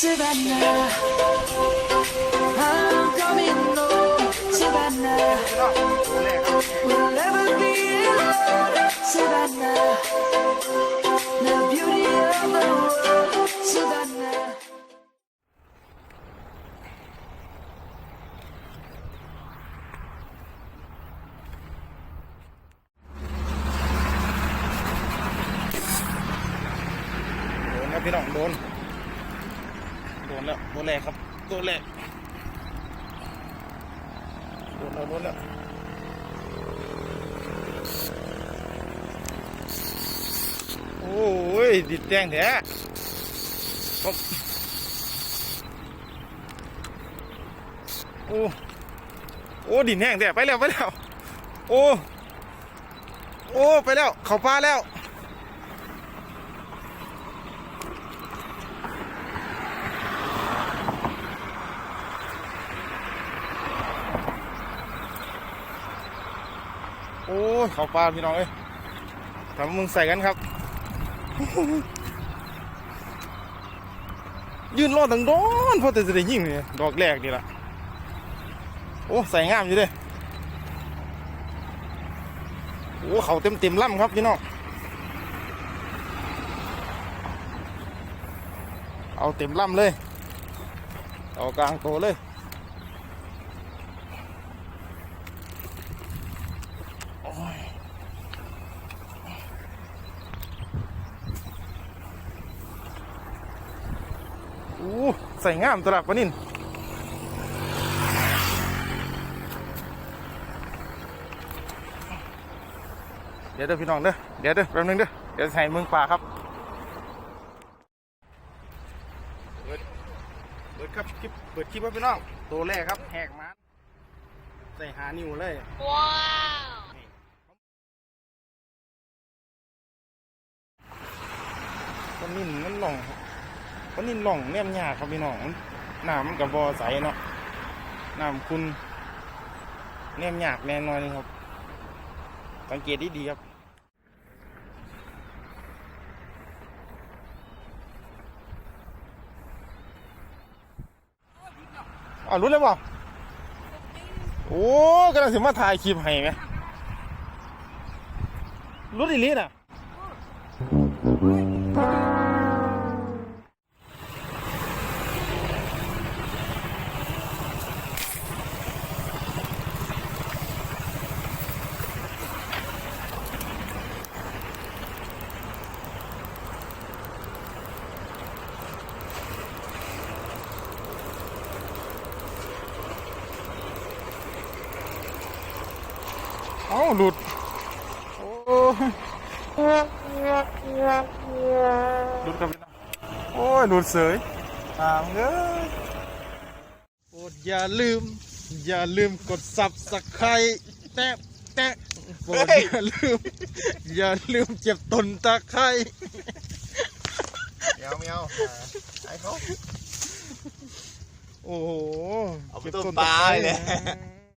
Savannah. I'm coming home, Savannah. We'll never be alone, Savannah. The beauty of the world, Savannah. cái động đồn นแล้วโดนแรกครับโดนแรกโดนแล้วโดนแล้วโอ้ยดิดแดงแท้ครับโอ้โอ้ดินแห้งแท้ไปแล้วไปแล้วโอ้โอ้ไปแล้วเขาปลาแล้ว โอ้ยเขาปลาพี่น้องเอ้ยทำมึงใส่กันครับ ยืนรอดังโดนเพราะแต่จะได้ยิงนี่ดอกแรกนี่ละโอ้ใส่งามอยู่เด้โอ้เขาเต็มเต็มๆลำครับพี่น้องเอาเต็มลำเลย เอากลางโตเลย อู้ใส่งามตวลับปะนินเดี๋ยวเด้อพี่น้องเด้อเดี๋ยวเด้อแป๊บนึงเด้อเดี๋ยวใส่เมืองป่าครับเปิดเปิดครับคลิปเปิดคลิปไว้พี่น้องตัวแรกครับแหกมันใส่หานิ้วเลยปลานิ่นมันหล่องปลานิ่นหล่องแนมยาครับพี่น้องน้ำมันกับบอใสเนาะน้ำคุณแนมยากแน่นอนเลยครับ สังเกตดีดีๆครับอ๋อรู้เลยเปล่าโอ้กำลังสิมาถ่ายคลิปให้ไหมรู้ดีลีน่ะ เอ้าหลุด โอ้ยหลุดครับพี่น้องโอ้ยหลุดเสยตามเอ้ยโปรดอย่าลืม อย่าลืมกดซับสไครแตะแตะโปรดอย่าลืม อย่าลืมเจ็บตนตะไคร้เมียวเมียวไอ้เขาโอ้โหเอาไปต้มปลาเลยเนี่ย